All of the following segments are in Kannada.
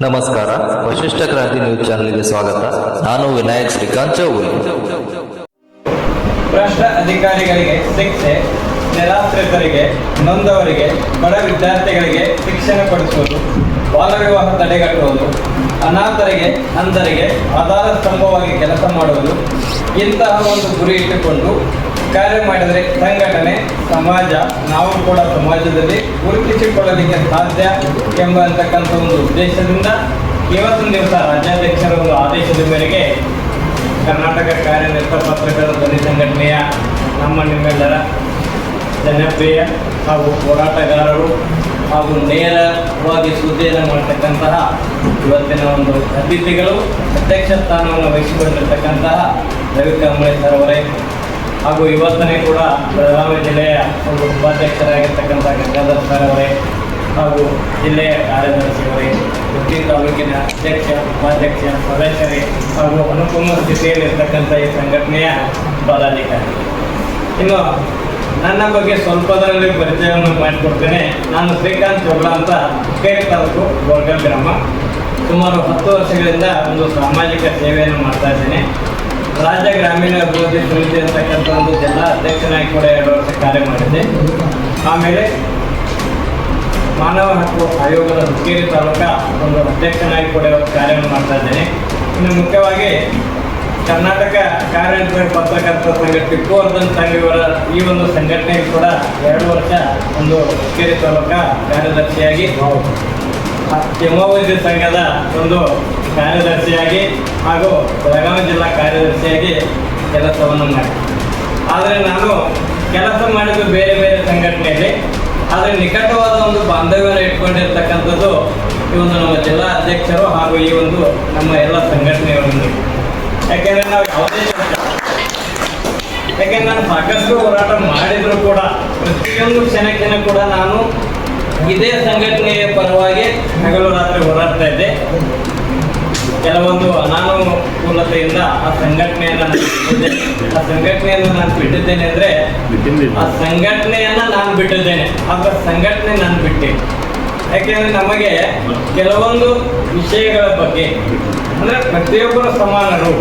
ನಮಸ್ಕಾರ. ವಶಿಷ್ಠ ಕ್ರಾಂತಿ ನ್ಯೂಸ್ ಚಾನೆಲ್ಗೆ ಸ್ವಾಗತ. ನಾನು ವಿನಾಯಕ್ ಶ್ರೀಕಾಂತ್ ಚೌಗುಲಿ ಭ್ರಷ್ಟ ಅಧಿಕಾರಿಗಳಿಗೆ ಶಿಕ್ಷೆ ನಿರಾಶ್ರಿತರಿಗೆ ನೊಂದವರಿಗೆ, ಬಡ ವಿದ್ಯಾರ್ಥಿಗಳಿಗೆ ಶಿಕ್ಷಣ ಕೊಡಿಸುವುದು ಬಾಲ ವಿವಾಹ ತಡೆಗಟ್ಟುವುದು, ಅನಾಥರಿಗೆ, ಅಂಧರಿಗೆ, ಆಧಾರ ಸ್ತಂಭವಾಗಿ ಕೆಲಸ ಮಾಡುವುದು, ಇಂತಹ ಒಂದು ಗುರಿ ಇಟ್ಟುಕೊಂಡು ಕಾರ್ಯ ಮಾಡಿದರೆ ಸಂಘಟನೆ, ಸಮಾಜ, ನಾವು ಕೂಡ ಸಮಾಜದಲ್ಲಿ ಗುರುತಿಸಿಕೊಳ್ಳಲಿಕ್ಕೆ ಸಾಧ್ಯ ಎಂಬತಕ್ಕಂಥ ಒಂದು ಉದ್ದೇಶದಿಂದ ಇವತ್ತಿನ ದಿವಸ ರಾಜ್ಯಾಧ್ಯಕ್ಷರ ಒಂದು ಆದೇಶದ ಮೇರೆಗೆ ಕರ್ನಾಟಕ ಕಾರ್ಯನಿರತ ಪತ್ರಕರ್ತರ ಧ್ವನಿ ಸಂಘಟನೆಯ ನಮ್ಮ ನಿಮ್ಮೆಲ್ಲರ ಜನಪ್ರಿಯ ಹಾಗೂ ಹೋರಾಟಗಾರರು ಹಾಗೂ ನೇರವಾಗಿ ಸುದ್ದಿಯನ್ನು ಮಾಡತಕ್ಕಂತಹ ಇವತ್ತಿನ ಒಂದು ಅತಿಥಿಗಳು, ಅಧ್ಯಕ್ಷ ಸ್ಥಾನವನ್ನು ವಹಿಸಿಕೊಂಡಿರ್ತಕ್ಕಂತಹ ರವಿ ಅವರೇ. ಹಾಗೂ ಇವತ್ತನೇ ಕೂಡ ಬೆಳಗಾವಿ ಜಿಲ್ಲೆಯ ಒಂದು ಉಪಾಧ್ಯಕ್ಷರಾಗಿರ್ತಕ್ಕಂಥ ಗಂಗಾಧರ್ ಸರ್ ಅವರೇ ಹಾಗೂ ಜಿಲ್ಲೆಯ ಕಾರ್ಯದರ್ಶಿಯವರೇ ಉಡುಪಿ ತಾಲೂಕಿನ ಅಧ್ಯಕ್ಷ, ಉಪಾಧ್ಯಕ್ಷ ಸದಸ್ಯರೇ ಹಾಗೂ ಅನುಪಮ ಸ್ಥಿತಿಯಲ್ಲಿರ್ತಕ್ಕಂಥ ಈ ಸಂಘಟನೆಯ ಪದಾಧಿಕಾರಿ. ಇನ್ನು ನನ್ನ ಬಗ್ಗೆ ಸ್ವಲ್ಪದರಲ್ಲಿ ಪರಿಚಯವನ್ನು ಮಾಡಿಕೊಡ್ತೇನೆ. ನಾನು ಶ್ರೀಕಾಂತ್ ಚೋಳ ಅಂತ ಹುಕ್ಕೇರಿ ತಾಲೂಕು ಗೋರ್ಗಲ್ ಗ್ರಾಮ. ಸುಮಾರು ಹತ್ತು ವರ್ಷಗಳಿಂದ ಒಂದು ಸಾಮಾಜಿಕ ಸೇವೆಯನ್ನು ಮಾಡ್ತಾ ಇದ್ದೇನೆ. ರಾಜ್ಯ ಗ್ರಾಮೀಣ ಅಭಿವೃದ್ಧಿ ಸಮಿತಿ ಅಂತಕ್ಕಂಥ ಒಂದು ಜಿಲ್ಲಾ ಅಧ್ಯಕ್ಷನಾಗಿ ಕೂಡ ಎರಡು ವರ್ಷ ಕಾರ್ಯ ಮಾಡಿದ್ದೆ. ಆಮೇಲೆ ಮಾನವ ಹಕ್ಕು ಆಯೋಗದ ಹುಕ್ಕೇರಿ ತಾಲೂಕಾ ಒಂದು ಅಧ್ಯಕ್ಷನಾಗಿ ಕೂಡ ಕಾರ್ಯವನ್ನು ಮಾಡ್ತಾ ಇದ್ದೇನೆ. ಇನ್ನು ಮುಖ್ಯವಾಗಿ ಕರ್ನಾಟಕ ಕಾರ್ಯನಿರತ ಪತ್ರಕರ್ತರ ಸಂಘ ಟಿಪ್ಪು ವರ್ಧನ್ ಸಂಘ ಇವರ ಈ ಒಂದು ಸಂಘಟನೆಗೆ ಕೂಡ ಎರಡು ವರ್ಷ ಒಂದು ಹುಕ್ಕೇರಿ ತಾಲೂಕಾ ಕಾರ್ಯದರ್ಶಿಯಾಗಿ ತಿಮ್ಮವೈದ್ಯ ಸಂಘದ ಒಂದು ಕಾರ್ಯದರ್ಶಿಯಾಗಿ ಹಾಗೂ ಬೆಳಗಾವಿ ಜಿಲ್ಲಾ ಕಾರ್ಯದರ್ಶಿಯಾಗಿ ಕೆಲಸವನ್ನು ಮಾಡಿ ಆದರೆ ನಾನು ಕೆಲಸ ಮಾಡಿದ್ದು ಬೇರೆ ಬೇರೆ ಸಂಘಟನೆಯಲ್ಲಿ. ಆದರೆ ನಿಕಟವಾದ ಒಂದು ಬಾಂಧವ್ಯವನ್ನು ಇಟ್ಕೊಂಡಿರ್ತಕ್ಕಂಥದ್ದು ಈ ಒಂದು ನಮ್ಮ ಜಿಲ್ಲಾ ಅಧ್ಯಕ್ಷರು ಹಾಗೂ ಈ ಒಂದು ನಮ್ಮ ಎಲ್ಲ ಸಂಘಟನೆಯವರೊಂದಿಗೆ ಯಾಕೆಂದರೆ ನಾವು ಯಾವುದೇ ಯಾಕೆಂದ್ರೆ ನಾನು ಸಾಕಷ್ಟು ಹೋರಾಟ ಮಾಡಿದರೂ ಕೂಡ ಪ್ರತಿಯೊಂದು ಕ್ಷಣಕ್ಕಿನ ಕೂಡ ನಾನು ಇದೇ ಸಂಘಟನೆಯ ಪರವಾಗಿ ಹಗಲು ರಾತ್ರಿ ಹೋರಾಡ್ತಾ ಇದ್ದೆ. ಕೆಲವೊಂದು ಅನಾನುಕೂಲತೆಯಿಂದ ಆ ಸಂಘಟನೆಯನ್ನ ಆ ಸಂಘಟನೆಯನ್ನ ನಾನು ಬಿಟ್ಟಿದ್ದೇನೆ ಅಂದ್ರೆ ಆ ಸಂಘಟನೆಯನ್ನ ನಾನು ಬಿಟ್ಟಿದ್ದೇನೆ. ಆಗ ಸಂಘಟನೆ ನಾನು ಬಿಟ್ಟೆ. ಯಾಕೆಂದ್ರೆ ನಮಗೆ ಕೆಲವೊಂದು ವಿಷಯಗಳ ಬಗ್ಗೆ, ಅಂದ್ರೆ ಪ್ರತಿಯೊಬ್ಬರು ಸಮಾನರು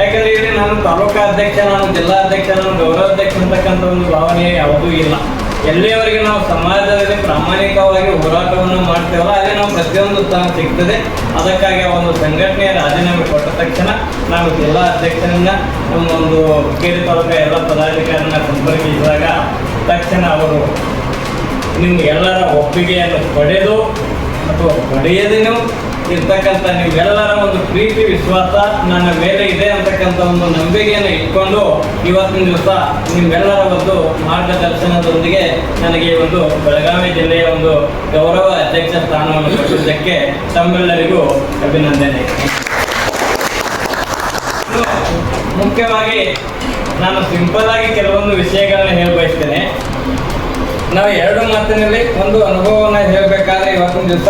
ಯಾಕಂದ್ರೆ ಇಲ್ಲಿ ನಾನು ತಾಲೂಕಾ ಅಧ್ಯಕ್ಷ ನಾನು ಜಿಲ್ಲಾ ಅಧ್ಯಕ್ಷ ನಾನು ಗೌರವಾಧ್ಯಕ್ಷ ಅಂತಕ್ಕಂಥ ಒಂದು ಭಾವನೆ ಯಾವುದೂ ಇಲ್ಲ. ಎಲ್ಲಿಯವರೆಗೆ ನಾವು ಸಮಾಜದಲ್ಲಿ ಪ್ರಾಮಾಣಿಕವಾಗಿ ಹೋರಾಟವನ್ನು ಮಾಡ್ತೇವಲ್ಲ ಆದರೆ ನಾವು ಪ್ರತಿಯೊಂದು ಸ್ಥಾನ ಸಿಗ್ತದೆ. ಅದಕ್ಕಾಗಿ ಆ ಒಂದು ಸಂಘಟನೆಯ ರಾಜೀನಾಮೆ ಕೊಟ್ಟ ತಕ್ಷಣ ನಾವು ಜಿಲ್ಲಾ ಅಧ್ಯಕ್ಷರಿಂದ ನಮ್ಮ ಒಂದು ಹುಕ್ಕೇರಿ ತಾಲೂಕ ಎಲ್ಲ ಪದಾಧಿಕಾರಿನ ಸಂಪರ್ಕಿಸಿದಾಗ ತಕ್ಷಣ ಅವರು ನಿಮ್ಗೆ ಎಲ್ಲರ ಒಪ್ಪಿಗೆಯನ್ನು ಪಡೆದು ಅಥವಾ ಪಡೆಯದೇನೋ ಇರ್ತಕ್ಕಂಥ ನೀವೆಲ್ಲರ ಒಂದು ಪ್ರೀತಿ, ವಿಶ್ವಾಸ ನನ್ನ ಮೇಲೆ ಇದೆ ಅಂತಕ್ಕಂಥ ಒಂದು ನಂಬಿಕೆಯನ್ನು ಇಟ್ಕೊಂಡು ಇವತ್ತಿನ ದಿವಸ ನಿಮ್ಮೆಲ್ಲರ ಒಂದು ಮಾರ್ಗದರ್ಶನದೊಂದಿಗೆ ನನಗೆ ಒಂದು ಬೆಳಗಾವಿ ಜಿಲ್ಲೆಯ ಒಂದು ಗೌರವ ಅಧ್ಯಕ್ಷ ಸ್ಥಾನವನ್ನು ಕೊಟ್ಟಿದ್ದಕ್ಕೆ ತಮ್ಮೆಲ್ಲರಿಗೂ ಅಭಿನಂದನೆ. ಮುಖ್ಯವಾಗಿ ನಾನು ಸಿಂಪಲ್ ಆಗಿ ಕೆಲವೊಂದು ವಿಷಯಗಳನ್ನ ಹೇಳ್ಬಯಸ್ತೇನೆ. ನಾವು ಎರಡು ಮಾತಿನಲ್ಲಿ ಒಂದು ಅನುಭವವನ್ನು ಹೇಳಬೇಕಾದ್ರೆ ಇವತ್ತಿನ ದಿವಸ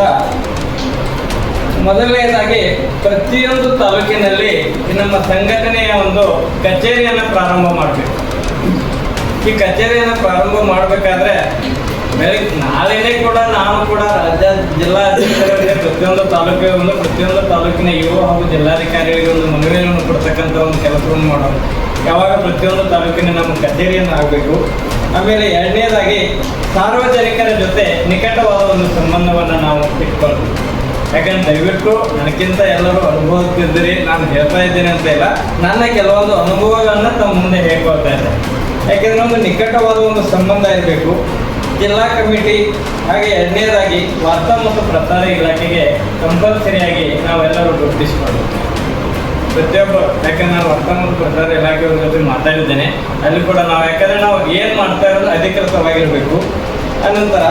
ಮೊದಲನೇದಾಗಿ ಪ್ರತಿಯೊಂದು ತಾಲೂಕಿನಲ್ಲಿ ನಮ್ಮ ಸಂಘಟನೆಯ ಒಂದು ಕಚೇರಿಯನ್ನು ಪ್ರಾರಂಭ ಮಾಡಬೇಕು. ಈ ಕಚೇರಿಯನ್ನು ಪ್ರಾರಂಭ ಮಾಡಬೇಕಾದ್ರೆ ಬೆಳಗ್ಗೆ ನಾಳೆನೇ ಕೂಡ ನಾವು ಕೂಡ ರಾಜ್ಯ ಜಿಲ್ಲಾ ಅಧ್ಯಕ್ಷರಿಗೆ ಪ್ರತಿಯೊಂದು ತಾಲೂಕಿನ ಒಂದು ಪ್ರತಿಯೊಂದು ತಾಲೂಕಿನ ಯುವ ಹಾಗೂ ಜಿಲ್ಲಾಧಿಕಾರಿಗಳಿಗೆ ಒಂದು ಮನವಿಯನ್ನು ಕೊಡ್ತಕ್ಕಂಥ ಒಂದು ಕೆಲಸವನ್ನು ಮಾಡೋದು. ಯಾವಾಗ ಪ್ರತಿಯೊಂದು ತಾಲೂಕಿನ ನಮ್ಮ ಕಚೇರಿಯನ್ನು ಆಗಬೇಕು. ಆಮೇಲೆ ಎರಡನೇದಾಗಿ ಸಾರ್ವಜನಿಕರ ಜೊತೆ ನಿಕಟವಾದ ಒಂದು ಸಂಬಂಧವನ್ನು ನಾವು ಇಟ್ಕೊಳ್ಬೇಕು. ಯಾಕಂದ್ರೆ ದಯವಿಟ್ಟು ನನಗಿಂತ ಎಲ್ಲರೂ ಅನುಭವಿಸ್ತಿದ್ದೀರಿ ನಾನು ಹೇಳ್ತಾ ಇದ್ದೀನಿ ಅಂತ ಇಲ್ಲ. ನನ್ನ ಕೆಲವೊಂದು ಅನುಭವಗಳನ್ನ ತಮ್ಮ ಮುಂದೆ ಹೇಳ್ಕೊಳ್ತಾ ಇದ್ದೆ. ಯಾಕೆಂದ್ರೆ ಒಂದು ನಿಕಟವಾದ ಒಂದು ಸಂಬಂಧ ಇರಬೇಕು. ಜಿಲ್ಲಾ ಕಮಿಟಿ, ಹಾಗೆ ಎರಡನೇದಾಗಿ ವಾರ್ತಾ ಮತ್ತು ಪ್ರಸಾರ ಇಲಾಖೆಗೆ ಕಂಪಲ್ಸರಿಯಾಗಿ ನಾವೆಲ್ಲರೂ ಗುರುತಿಸ್ಕೊಂಡು ಪ್ರತಿಯೊಬ್ಬ ಯಾಕಂದ್ರೆ ನಾನು ವಾರ್ತಾ ಮತ್ತು ಪ್ರಸಾರ ಇಲಾಖೆಯವ್ರ ಜೊತೆ ಮಾತಾಡಿದ್ದೇನೆ. ಅಲ್ಲಿ ಕೂಡ ನಾವು ಯಾಕಂದ್ರೆ ನಾವು ಏನು ಮಾಡ್ತಾ ಇರೋದು ಅಧಿಕೃತವಾಗಿರಬೇಕು. ಅನಂತರ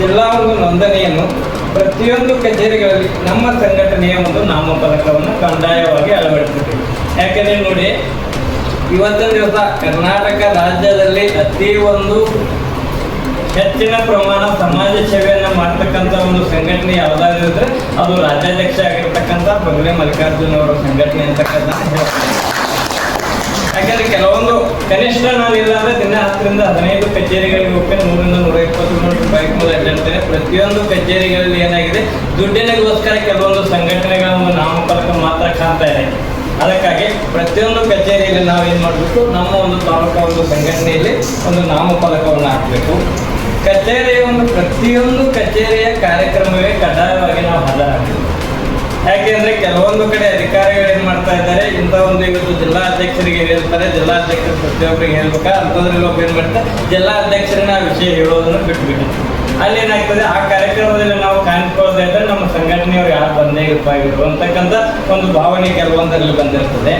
ಜಿಲ್ಲಾ ಒಂದು ನೋಂದಣಿಯನ್ನು ಪ್ರತಿಯೊಂದು ಕಚೇರಿಗಳಲ್ಲಿ ನಮ್ಮ ಸಂಘಟನೆಯ ಒಂದು ನಾಮಫಲಕವನ್ನು ಕಡ್ಡಾಯವಾಗಿ ಅಳವಡಿಸಬೇಕು ಯಾಕಂದ್ರೆ ನೋಡಿ, ಇವತ್ತಿನ ದಿವಸ ಕರ್ನಾಟಕ ರಾಜ್ಯದಲ್ಲಿ ಅತಿ ಒಂದು ಹೆಚ್ಚಿನ ಪ್ರಮಾಣ ಸಮಾಜ ಸೇವೆಯನ್ನು ಮಾಡ್ತಕ್ಕಂಥ ಒಂದು ಸಂಘಟನೆ ಯಾವುದಾದ್ರು ಇದ್ರೆ ಅದು ರಾಜ್ಯಾಧ್ಯಕ್ಷ ಆಗಿರ್ತಕ್ಕಂಥ ಬಗಲೆ ಮಲ್ಲಿಕಾರ್ಜುನ್ ಅವರ ಸಂಘಟನೆ ಅಂತಕ್ಕಂಥ ಹೇಳ್ತಾರೆ. ಯಾಕಂದ್ರೆ ಕೆಲವೊಂದು ಕನಿಷ್ಠ ನಾನು ಇಲ್ಲ ಅಂದ್ರೆ ದಿನ ಹತ್ತರಿಂದ ಹದಿನೈದು ಕಚೇರಿಗಳಿಗೆ ಹೋಗಿ ನೂರಿಂದ ನೂರ ಇಪ್ಪತ್ತು ಕಿಲೋಮೀಟರ್ ಬೈಕ್ ಮೇಲೆ ಅಡ್ಡಾಡ್ತೇನೆ ಪ್ರತಿಯೊಂದು ಕಚೇರಿಗಳಲ್ಲಿ ಏನಾಗಿದೆ, ದುಡ್ಡಿನಗೋಸ್ಕರ ಕೆಲವೊಂದು ಸಂಘಟನೆಗಳನ್ನು ನಾಮಫಲಕ ಮಾತ್ರ ಕಾಣ್ತಾ ಇದೆ. ಅದಕ್ಕಾಗಿ ಪ್ರತಿಯೊಂದು ಕಚೇರಿಯಲ್ಲಿ ನಾವು ಏನು ಮಾಡಬೇಕು, ನಮ್ಮ ಒಂದು ತಾಲೂಕಾ ಒಂದು ಸಂಘಟನೆಯಲ್ಲಿ ಒಂದು ನಾಮಫಲಕವನ್ನು ಹಾಕಬೇಕು. ಕಚೇರಿಯ ಒಂದು ಪ್ರತಿಯೊಂದು ಕಚೇರಿಯ ಕಾರ್ಯಕ್ರಮವೇ ಕಡ್ಡಾಯವಾಗಿ ನಾವು ಹಾಜರಾಗಬೇಕು. ಯಾಕೆಂದ್ರೆ ಕೆಲವೊಂದು ಕಡೆ ಅಧಿಕಾರಿಗಳು ಏನ್ ಮಾಡ್ತಾ ಇದ್ದಾರೆ, ಇಂಥ ಒಂದು ಇವತ್ತು ಜಿಲ್ಲಾ ಅಧ್ಯಕ್ಷರಿಗೆ ಹೇಳ್ತಾರೆ ಜಿಲ್ಲಾ ಅಧ್ಯಕ್ಷರು ಪ್ರತಿಯೊಬ್ಬರಿಗೆ ಹೇಳ್ಬೇಕಾ? ಅಂತದ್ರಲ್ಲಿ ಒಬ್ಬ ಏನ್ ಮಾಡ್ತಾರೆ ಜಿಲ್ಲಾ ಅಧ್ಯಕ್ಷರನ್ನ ಆ ವಿಷಯ ಹೇಳೋದನ್ನು ಬಿಟ್ಬಿಟ್ಟು. ಅಲ್ಲಿ ಏನಾಗ್ತದೆ, ಆ ಕಾರ್ಯಕ್ರಮದಲ್ಲಿ ನಾವು ಕಾಣಿಸ್ಕೊಳ್ಳದೆ ಇದ್ರೆ ನಮ್ಮ ಸಂಘಟನೆಯವ್ರು ಯಾರು ಬಂದೇ ಇರಬಾಗಿರು ಅಂತಕ್ಕಂಥ ಒಂದು ಭಾವನೆ ಕೆಲವೊಂದರಲ್ಲಿ ಬಂದಿರ್ತದೆ.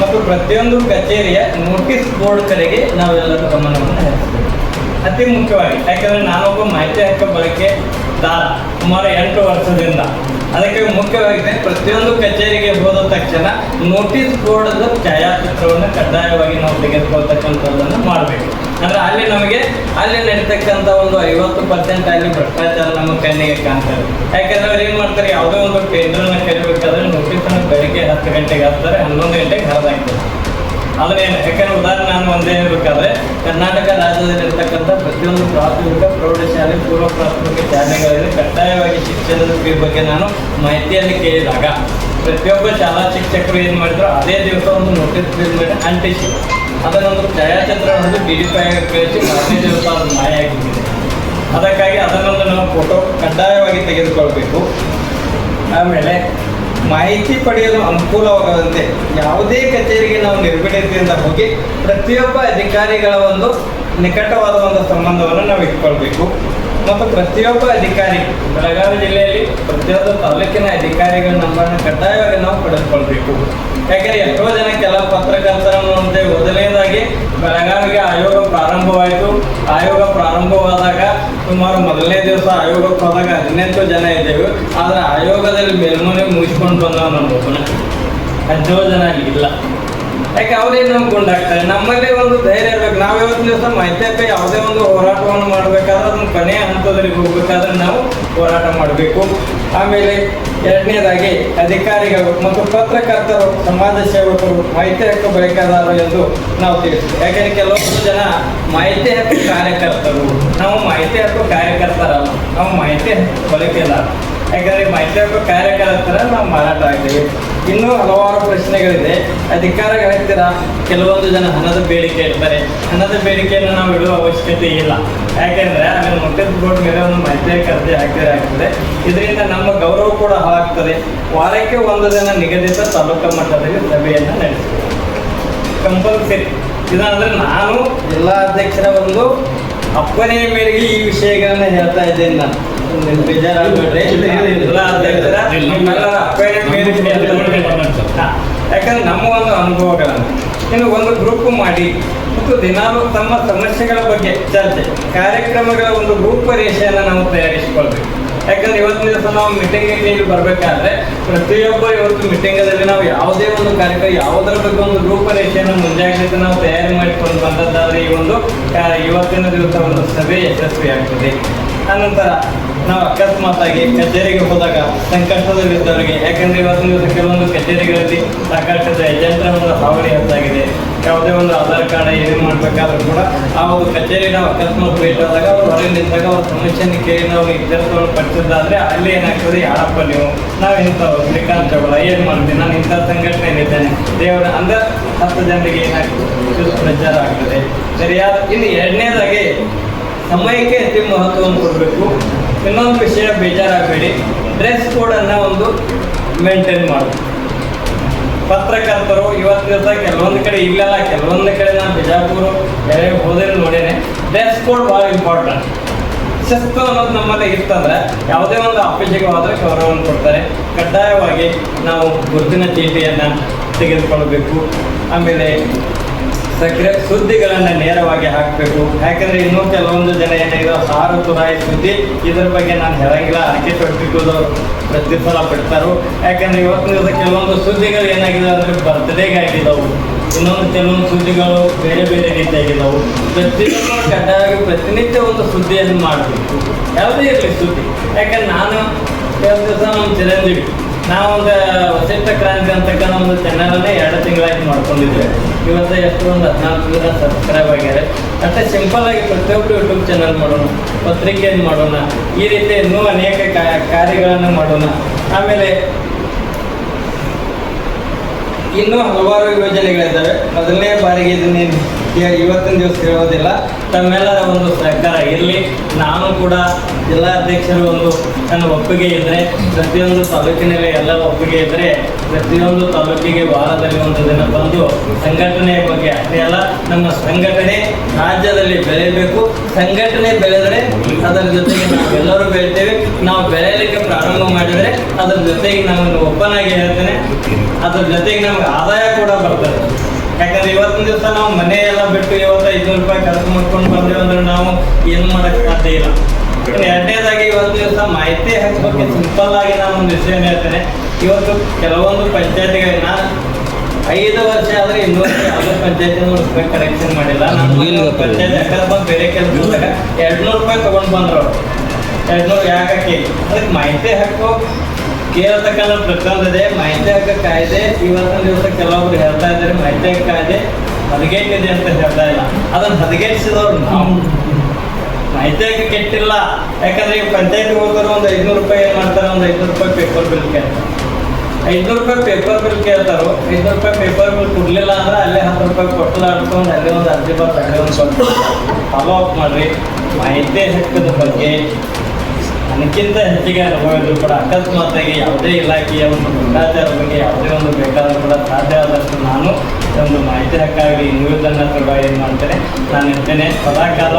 ಮತ್ತು ಪ್ರತಿಯೊಂದು ಕಚೇರಿಯ ನೋಟಿಸ್ ಬೋರ್ಡ್ ಕಡೆಗೆ ನಾವೆಲ್ಲರೂ ಗಮನವನ್ನು ಹರಿಸ್ತೇವೆ ಅತಿ ಮುಖ್ಯವಾಗಿ, ಯಾಕಂದ್ರೆ ನಾನೊಬ್ಬ ಮಾಹಿತಿ ಹಕ್ಕ ಬಳಕೆ ದಾರ, ಸುಮಾರು ಎಂಟು ವರ್ಷದಿಂದ ಅದಕ್ಕೆ ಮುಖ್ಯವಾಗಿದೆ, ಪ್ರತಿಯೊಂದು ಕಚೇರಿಗೆ ಹೋದ ತಕ್ಷಣ ನೋಟಿಸ್ ಬೋರ್ಡ್ ಛಾಯಾಚಿತ್ರವನ್ನು ಕಡ್ಡಾಯವಾಗಿ ನಾವು ತೆಗೆದುಕೊಳ್ತಕ್ಕಂಥದ್ದನ್ನು ಮಾಡಬೇಕು. ಅಂದ್ರೆ ಅಲ್ಲಿ ನಮಗೆ, ಅಲ್ಲಿ ನಡೀತಕ್ಕಂಥ ಒಂದು ಐವತ್ತು ಪರ್ಸೆಂಟ್ ಅಲ್ಲಿ ಭ್ರಷ್ಟಾಚಾರ ನಮ್ಮ ಕಣ್ಣಿಗೆ ಕಾಣ್ತಾರೆ ಯಾಕಂದ್ರೆ ಅವ್ರು ಏನು ಮಾಡ್ತಾರೆ, ಯಾವುದೋ ಒಂದು ಟೆಂಡರ್ನ ಕರಿಬೇಕಾದ್ರೆ ನೋಟಿಸನ್ನು ಬೆಳಿಗ್ಗೆ ಹತ್ತು ಗಂಟೆಗೆ ಹಾಕ್ತಾರೆ, ಹನ್ನೊಂದು ಗಂಟೆಗೆ ಹರಿದಾಗ್ತದೆ ಅದನ್ನೇನು ಯಾಕಂದ್ರೆ ಉದಾಹರಣೆ ನಾನು ಒಂದೇ ಹೇಳ್ಬೇಕಾದ್ರೆ, ಕರ್ನಾಟಕ ರಾಜ್ಯದಲ್ಲಿ ಇರ್ತಕ್ಕಂಥ ಪ್ರತಿಯೊಂದು ಪ್ರಾಥಮಿಕ, ಪ್ರೌಢಶಾಲೆ, ಪೂರ್ವ ಪ್ರಾಥಮಿಕ ಶಾಲೆಗಳಲ್ಲಿ ಕಡ್ಡಾಯವಾಗಿ ಶಿಕ್ಷಣದ ಬಗ್ಗೆ ನಾನು ಮಾಹಿತಿಯನ್ನು ಕೇಳಿದಾಗ, ಪ್ರತಿಯೊಬ್ಬ ಶಾಲಾ ಶಿಕ್ಷಕರು ಏನು ಮಾಡಿದ್ರು, ಅದೇ ದಿವಸ ಒಂದು ನೋಟಿಸ್ ಫೀಲ್ ಮಾಡಿ ಅಂಟಿಸಿ, ಅದನ್ನೊಂದು ಛಾಯಾಚಿತ್ರ ಒಂದು ಡಿ ಡಿ ಪಿ ಕಳಿಸಿ ಮಾರನೇ ದಿವಸ ಅದು ಮಾಯ ಆಗಿಬಿಟ್ಟಿದೆ. ಅದಕ್ಕಾಗಿ ಅದನ್ನೊಂದು ನಾವು ಫೋಟೋ ಕಡ್ಡಾಯವಾಗಿ ತೆಗೆದುಕೊಳ್ಬೇಕು. ಆಮೇಲೆ ಮಾಹಿತಿ ಪಡೆಯಲು ಅನುಕೂಲವಾಗದಂತೆ ಯಾವುದೇ ಕಚೇರಿಗೆ ನಾವು ನಿರ್ಭೀಡತೆಯಿಂದ ಹೋಗಿ ಪ್ರತಿಯೊಬ್ಬ ಅಧಿಕಾರಿಗಳ ಒಂದು ನಿಕಟವಾದ ಒಂದು ಸಂಬಂಧವನ್ನು ನಾವು ಇಟ್ಕೊಳ್ಬೇಕು. ಮತ್ತು ಪ್ರತಿಯೊಬ್ಬ ಅಧಿಕಾರಿ, ಬೆಳಗಾವಿ ಜಿಲ್ಲೆಯಲ್ಲಿ ಪ್ರತಿಯೊಂದು ತಾಲೂಕಿನ ಅಧಿಕಾರಿಗಳ ನಮ್ಮನ್ನು ಕಡ್ಡಾಯವಾಗಿ ನಾವು ಪಡೆದುಕೊಳ್ಬೇಕು. ಯಾಕಂದ್ರೆ ಎಷ್ಟೋ ಜನ ಕೆಲ ಪತ್ರಕರ್ತರನ್ನು ಮುಂದೆ ಮೊದಲನೇದಾಗಿ ಬೆಳಗಾವಿಗೆ ಆಯೋಗ ಪ್ರಾರಂಭವಾಯಿತು. ಆಯೋಗ ಪ್ರಾರಂಭವಾದಾಗ ಸುಮಾರು ಮೊದಲನೇ ದಿವಸ ಆಯೋಗಕ್ಕೆ ಹೋದಾಗ ಹದಿನೆಂಟು ಜನ ಇದ್ದೇವೆ. ಆದರೆ ಆಯೋಗದಲ್ಲಿ ಮೇಲ್ಮನೆ ಮುಗಿಸ್ಕೊಂಡು ಬಂದವ ನಮ್ಮ ಒಬ್ಬನ ಹದಿನೇಳು ಜನ ಇಲ್ಲ ಯಾಕೆ ಅವ್ರೇನು ನಂಬ್ಕೊಂಡಾಗ್ತಾರೆ ನಮ್ಮಲ್ಲಿ ಒಂದು ಧೈರ್ಯ ಇರ್ಬೇಕು. ನಾವು ಇವತ್ತು ದಿವಸ ಮಾಹಿತಿ ಯಾವುದೇ ಒಂದು ಹೋರಾಟವನ್ನು ಮಾಡಬೇಕಾದ್ರೆ ಅದನ್ನ ಕೊನೆಯ ಹಂತದಲ್ಲಿ ಹೋಗ್ಬೇಕಾದ್ರೆ ನಾವು ಹೋರಾಟ ಮಾಡಬೇಕು. ಆಮೇಲೆ ಎರಡನೇದಾಗಿ ಅಧಿಕಾರಿಗಳು ಮತ್ತು ಪತ್ರಕರ್ತರು ಸಮಾಜ ಸೇವಕರು ಮಾಹಿತಿ ಹಕ್ಕು ಬಳಕೆದಾರರು ಎಂದು ನಾವು ತಿಳಿಸ್ತೀವಿ. ಯಾಕಂದ್ರೆ ಕೆಲವೊಂದು ಜನ ಮಾಹಿತಿ ಹಕ್ಕು ಕಾರ್ಯಕರ್ತರು. ನಾವು ಮಾಹಿತಿ ಹಕ್ಕು ಕಾರ್ಯಕರ್ತರಲ್ಲ. ನಾವು ಮಾಹಿತಿ ಹಕ್ಕು ಬಳಕೆದಾರ ಯಾಕಂದ್ರೆ ಮಾಹಿತಿ ಹಕ್ಕು ಕಾರ್ಯಕರ್ತರ ನಾವು ಮಾರಾಟ ಆಗ್ತೀವಿ ಇನ್ನೂ ಹಲವಾರು ಪ್ರಶ್ನೆಗಳಿದೆ. ಅಧಿಕಾರಗಳ ಕೆಲವೊಂದು ಜನ ಹಣದ ಬೇಡಿಕೆ ಇರ್ತಾರೆ ಹಣದ ಬೇಡಿಕೆಯನ್ನು ನಾವು ಇಡುವ ಅವಶ್ಯಕತೆ ಇಲ್ಲ. ಯಾಕೆಂದರೆ ಆಮೇಲೆ ಮೊಟ್ಟೆದ ಬೋರ್ಡ್ ಮೇಲೆ ಒಂದು ಮಾಹಿತಿ ಅರ್ಜಿ ಹಾಕಿದ್ರೆ ಆಗ್ತದೆ. ಇದರಿಂದ ನಮ್ಮ ಗೌರವ ಕೂಡ ಹಾಳಾಗ್ತದೆ. ವಾರಕ್ಕೆ ಒಂದು ದಿನ ನಿಗದಿತ ತಾಲೂಕು ಮಟ್ಟದಲ್ಲಿ ಸಭೆಯನ್ನು ನಡೆಸಿದೆ ಕಂಪಲ್ಸರಿ ಇದಂದರೆ ನಾನು ಜಿಲ್ಲಾ ಅಧ್ಯಕ್ಷರ ಒಂದು ಅಪ್ಪನೆಯ ಮೇರೆಗೆ ಈ ವಿಷಯಗಳನ್ನ ಹೇಳ್ತಾ ಇದ್ದೇನೆ ನಾನು. ಯಾಕಂದ್ರೆ ನಮ್ಮ ಒಂದು ಅನುಭವಗಳನ್ನು ಇನ್ನು ಒಂದು ಗ್ರೂಪ್ ಮಾಡಿ, ಮತ್ತು ದಿನಾಲೂ ತಮ್ಮ ಸಮಸ್ಯೆಗಳ ಬಗ್ಗೆ ಚರ್ಚೆ, ಕಾರ್ಯಕ್ರಮಗಳ ಒಂದು ರೂಪರೇಷೆಯನ್ನು ನಾವು ತಯಾರಿಸಿಕೊಳ್ಬೇಕು. ಯಾಕಂದ್ರೆ ಇವತ್ತಿನ ದಿವಸ ನಾವು ಮೀಟಿಂಗಿಗೆ ಇಲ್ಲಿ ಬರಬೇಕಾದ್ರೆ ಪ್ರತಿಯೊಬ್ಬ ಇವತ್ತು ಮೀಟಿಂಗದಲ್ಲಿ ನಾವು ಯಾವುದೇ ಒಂದು ಕಾರ್ಯಕ್ರಮ, ಯಾವುದರ ಬಗ್ಗೆ ಒಂದು ರೂಪರೇಷೆಯನ್ನು ಮುಂಜಾಗ್ರತೆ ನಾವು ತಯಾರಿ ಮಾಡಿಕೊಂಡು ಬಂದದ್ದಾದ್ರೆ ಈ ಒಂದು ಇವತ್ತಿನ ದಿವಸ ಒಂದು ಸಭೆ ಯಶಸ್ವಿಯಾಗ್ತದೆ. ಅನಂತರ ನಾವು ಅಕಸ್ಮಾತಾಗಿ ಕಚೇರಿಗೆ ಹೋದಾಗ ಸಂಕಷ್ಟದಲ್ಲಿದ್ದವರಿಗೆ ಯಾಕಂದ್ರೆ ಇವತ್ತಿನ ದಿವಸ ಕೆಲವೊಂದು ಕಚೇರಿಗಳಲ್ಲಿ ಸಾಕಷ್ಟು ಒಂದು ಹಾವಳಿ ಹೆಚ್ಚಾಗಿದೆ ಯಾವುದೇ ಒಂದು ಆಧಾರ್ ಕಾರ್ಡ್ ಏನು ಮಾಡಬೇಕಾದ್ರೂ ಕೂಡ ಆ ಒಂದು ಕಚೇರಿ ನಾವು ಅಕಸ್ಮಾತ್ ಭೇಟಿ ಆದಾಗ ಅವ್ರು ಹೊರಗೆ ನಿಂತಾಗ ಅವ್ರ ಸಮಸ್ಯೆಯನ್ನು ಕೇಳಿ ನಾವು ಇತ್ಯರ್ಥವನ್ನು ಪಡಿಸಿದ್ದಾದ್ರೆ ಅಲ್ಲಿ ಏನಾಗ್ತದೆ, ಯಾರಪ್ಪ ನೀವು? ನಾವು ಇಂಥವ್ರು ಶ್ರೀಕಾಂತ್ ಚೌಳ ಏನು ಮಾಡ್ತೀನಿ ನಾನು ಇಂಥ ಸಂಘಟನೆಯಲ್ಲಿದ್ದೇನೆ. ದೇವರ ಅಂದ್ರೆ ಹತ್ತು ಜನರಿಗೆ ಏನಾಗ್ತದೆ? ಪ್ರಚಾರ ಆಗ್ತದೆ. ಸರಿಯಾದ, ಇನ್ನು ಎರಡನೇದಾಗಿ ಸಮಯಕ್ಕೆ ಅತಿ ಮಹತ್ವವನ್ನು ಕೊಡಬೇಕು. ಇನ್ನೊಂದು ವಿಷಯ ಬೇಜಾರಾಗಬೇಡಿ. ಡ್ರೆಸ್ ಕೋಡನ್ನು ಒಂದು ಮೇಂಟೈನ್ ಮಾಡಬೇಕು ಪತ್ರಕರ್ತರು ಇವತ್ತಿನ ಕೆಲವೊಂದು ಕಡೆ ಇಲ್ಲಲ್ಲ, ಕೆಲವೊಂದು ಕಡೆ ನಾನು ಬಿಜಾಪುರ, ಬೇರೆ ಹೋದ್ರೆ ನೋಡೇನೆ. ಡ್ರೆಸ್ ಕೋಡ್ ಭಾಳ ಇಂಪಾರ್ಟೆಂಟ್ ಶಿಸ್ತು ಅನ್ನೋದು ನಮ್ಮಲ್ಲಿ ಇರ್ತಂದ್ರೆ ಯಾವುದೇ ಒಂದು ಆಫೀಸಿಗೆ ಹೋದ್ರೆ ಗೌರವವನ್ನು ಕೊಡ್ತಾರೆ. ಕಡ್ಡಾಯವಾಗಿ ನಾವು ಗುರುತಿನ ಚೀಟಿಯನ್ನು ತೆಗೆದುಕೊಳ್ಬೇಕು ಆಮೇಲೆ ಸಕ್ರೆ ಸುದ್ದಿಗಳನ್ನು ನೇರವಾಗಿ ಹಾಕಬೇಕು. ಯಾಕಂದ್ರೆ ಇನ್ನೂ ಕೆಲವೊಂದು ಜನ ಏನಿದೆ ಸಾರು ತುರಾಯಿ ಸುದ್ದಿ, ಇದ್ರ ಬಗ್ಗೆ ನಾನು ಹೇಳಂಗಿಲ್ಲ. ಅದಕ್ಕೆ ತೊಟ್ಟಿಗೋದು ಪ್ರತಿಫಲ ಪಡ್ತಾರೋ ಯಾಕಂದ್ರೆ ಇವತ್ತಿನ ಕೆಲವೊಂದು ಸುದ್ದಿಗಳು ಏನಾಗಿದೆ ಅಂದ್ರೆ ಬರ್ತ್ಡೇಗೆ ಆಗಿದ್ದವು ಇನ್ನೊಂದು ಕೆಲವೊಂದು ಸುದ್ದಿಗಳು ಬೇರೆ ಬೇರೆ ರೀತಿಯಾಗಿದ್ದಾವು ಪ್ರತಿಯೊಂದು ಕಡ್ಡಾಯವಾಗಿ ಪ್ರತಿನಿತ್ಯ ಒಂದು ಸುದ್ದಿಯನ್ನು ಮಾಡಬೇಕು. ಯಾವುದೇ ಇರಲಿ ಸುದ್ದಿ. ಯಾಕಂದ್ರೆ ನಾನು ಕೆಲವು ದಿವಸ ನಮ್ಮ ಚಿರಂಜೀವಿ. ನಾವೊಂದು ವಸಿಷ್ಠ ಶ್ರೇಷ್ಠ ಕ್ರಾಂತಿ ಅಂತಕ್ಕಂಥ ಒಂದು ಚಾನಲನ್ನೇ ಎರಡು ತಿಂಗಳಾಗಿ ಮಾಡ್ಕೊಂಡಿದ್ವಿ. ಇವತ್ತು ಒಂದು ಹದಿನಾಲ್ಕು ಜನ ಸಬ್ಸ್ಕ್ರೈಬ್ ಆಗ್ಯಾರೆ. ಅಷ್ಟೇ ಸಿಂಪಲ್ ಆಗಿ ಪ್ರತಿಯೊಬ್ಬರು ಯೂಟ್ಯೂಬ್ ಚಾನಲ್ ಮಾಡೋಣ, ಪತ್ರಿಕೆಯನ್ನು ಮಾಡೋಣ, ಈ ರೀತಿ ಇನ್ನೂ ಅನೇಕ ಕಾರ್ಯಗಳನ್ನು ಮಾಡೋಣ. ಆಮೇಲೆ ಇನ್ನೂ ಹಲವಾರು ಯೋಜನೆಗಳಿದ್ದಾವೆ. ಮೊದಲನೇ ಬಾರಿಗೆ ಇದನ್ನೇನು ಇವತ್ತಿನ ದಿವಸ ಹೇಳೋದಿಲ್ಲ. ತಮ್ಮೆಲ್ಲರ ಒಂದು ಸಹಕಾರ ಇರಲಿ. ನಾನು ಕೂಡ ಜಿಲ್ಲಾಧ್ಯಕ್ಷರು ಒಂದು ನನ್ನ ಒಪ್ಪಿಗೆ ಇದ್ದರೆ ಪ್ರತಿಯೊಂದು ತಾಲೂಕಿನಲ್ಲಿ ಎಲ್ಲ ಒಪ್ಪಿಗೆ ಇದ್ದರೆ ಪ್ರತಿಯೊಂದು ತಾಲೂಕಿಗೆ ವಾರದಲ್ಲಿ ಒಂದು ದಿನ ಬಂದು ಸಂಘಟನೆಯ ಬಗ್ಗೆ ಅಷ್ಟೇ ಅಲ್ಲ, ನಮ್ಮ ಸಂಘಟನೆ ರಾಜ್ಯದಲ್ಲಿ ಬೆಳೆಯಬೇಕು. ಸಂಘಟನೆ ಬೆಳೆದರೆ ಅದರ ಜೊತೆಗೆ ನಾವೆಲ್ಲರೂ ಬೆಳಿತೇವೆ. ನಾವು ಬೆಳೆಯಲಿಕ್ಕೆ ಪ್ರಾರಂಭ ಮಾಡಿದರೆ ಅದರ ಜೊತೆಗೆ ನಾನು ಒಪ್ಪನಾಗಿ ಹೇಳ್ತೇನೆ. ಅದ್ರ ಜೊತೆಗೆ ನಮ್ಗೆ ಆದಾಯ ಕೂಡ ಬರ್ತದೆ. ಯಾಕಂದ್ರೆ ಇವತ್ತಿನ ದಿವಸ ನಾವು ಮನೆ ಎಲ್ಲ ಬಿಟ್ಟು ಇವತ್ತು ಐದುನೂರು ರೂಪಾಯಿ ಖರ್ಚು ಮಾಡ್ಕೊಂಡು ಬಂದೇವೆ ಅಂದ್ರೆ ನಾವು ಏನು ಮಾಡಕ್ ಸಾಧ್ಯ ಇಲ್ಲ. ಎರಡನೇದಾಗಿ ಇವತ್ತು ದಿವಸ ಮಾಹಿತಿ ಹಂಚೋಕೆ ಸಿಂಪಲ್ ಆಗಿ ನಾನು ಒಂದು ವಿಷಯ ಹೇಳ್ತೇನೆ. ಇವತ್ತು ಕೆಲವೊಂದು ಪಂಚಾಯತ್ಗಳನ್ನ ನಾನು ಐದು ವರ್ಷ ಆದ್ರೆ ಇನ್ನೂ ಯಾವುದೇ ಪಂಚಾಯತಿ ರೂಪಾಯಿ ಕಲೆಕ್ಷನ್ ಮಾಡಿಲ್ಲ. ನಾನು. ಪಂಚಾಯತ್ ಬೇರೆ ಕೆಲಸ ಎರಡ್ನೂರು ರೂಪಾಯಿ ತಗೊಂಡ್ ಬಂದ್ರು ಎರಡ್ನೂರು ಎರಡು ನೂರು ಯಾಕೆ ಅದಕ್ಕೆ ಮಾಹಿತಿ ಹಕ್ಕು ಕೇಳತಕ್ಕಂಥ ಇದೆ, ಮಾಹಿತಿ ಹಕ್ಕ ಕಾಯ್ದೆ ಇವತ್ತಿನ ದಿವಸ ಕೆಲವೊಬ್ರು ಹೇಳ್ತಾ ಇದ್ದಾರೆ, ಮಾಹಿತಿ ಹಕ್ಕ ಕಾಯ್ದೆ ಹದಗೆಟ್ಟಿದೆ ಅಂತ ಹೇಳ್ತಾ ಇಲ್ಲ. ಅದನ್ನು ಹದಗೆಟ್ಟಿಸಿದವ್ರು ನಾವು. ಮಾಹಿತಿ ಹಕ್ಕ ಕೆಟ್ಟಿಲ್ಲ. ಯಾಕಂದ್ರೆ ಈಗ ಪಂಚಾಯತ್ ಹೋಗೋರು ಒಂದು ಐದುನೂರು ರೂಪಾಯಿ ಏನು ಮಾಡ್ತಾರೆ ಒಂದು ಐದುನೂರು ರೂಪಾಯಿ ಪೇಪರ್ ಬಿಲ್ ಕೇಳ್ತಾರೆ. ಐದುನೂರು ರೂಪಾಯಿ ಪೇಪರ್ ಬಿಲ್ ಕೇಳ್ತಾರೋ, ಐದುನೂರು ರೂಪಾಯಿ ಪೇಪರ್ ಬಿಲ್ ಕೊಡ್ಲಿಲ್ಲ ಅಂದ್ರೆ ಅಲ್ಲೇ ಹತ್ತು ರೂಪಾಯಿ ಕೊಟ್ಟು ಅಲ್ಲೇ ಒಂದು ಅರ್ಜಿ ಬರ್ತಾರೆ. ಅಲ್ಲೇ ಒಂದು ಸ್ವಲ್ಪ ಫಾಲೋ ಅಪ್ ಮಾಡ್ರಿ. ಮಾಹಿತಿ ಹಕ್ಕದ ಬಗ್ಗೆ ನನಗಿಂತ ಹೆಚ್ಚಿಗೆ ಇದ್ರು ಕೂಡ ಅಕಸ್ಮಾತಾಗಿ ಯಾವುದೇ ಇಲಾಖೆಯ ಒಂದು ಭ್ರಷ್ಟಾಚಾರದ ಬಗ್ಗೆ ಯಾವುದೇ ಒಂದು ಬೇಕಾದರೂ ಕೂಡ ಸಾಧ್ಯ ಆದಷ್ಟು ನಾನು ಒಂದು ಮಾಹಿತಿ ಹಕ್ಕಾಗಿ ನ್ಯೂಸನ್ನು ಕೂಡ ಏನು ಮಾಡ್ತೇನೆ? ನಾನು ಇರ್ತೇನೆ ಸದಾಕಾಲ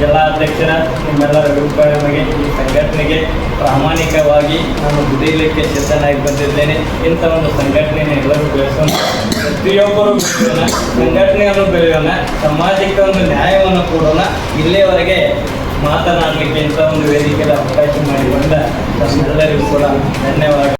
ಜಿಲ್ಲಾಧ್ಯಕ್ಷರ ನಿಮ್ಮೆಲ್ಲರ ಅಭಿಪ್ರಾಯವಾಗಿ ಈ ಸಂಘಟನೆಗೆ ಪ್ರಾಮಾಣಿಕವಾಗಿ ನಾನು ದುಡಿಯಲಿಕ್ಕೆ ಸಿದ್ಧನಾಗಿ ಬಂದಿದ್ದೇನೆ. ಇಂಥ ಒಂದು ಸಂಘಟನೆಯನ್ನು ಎಲ್ಲರೂ ಬೆಳೆಸೋಣ. ಪ್ರತಿಯೊಬ್ಬರು ಸಂಘಟನೆಯನ್ನು ಬೆಳೆಯೋಣ. ಸಮಾಜಕ್ಕೆ ಒಂದು ನ್ಯಾಯವನ್ನು ಕೊಡೋಣ. ಇಲ್ಲಿಯವರೆಗೆ ಮಾತನಾಡಲಿಕ್ಕೆ ಇಂಥ ಒಂದು ವೇದಿಕೆಯಲ್ಲಿ ಅವಕಾಶ ಮಾಡಿಕೊಂಡ ತಮ್ಮೆಲ್ಲರಿಗೂ ಕೂಡ ಧನ್ಯವಾದ.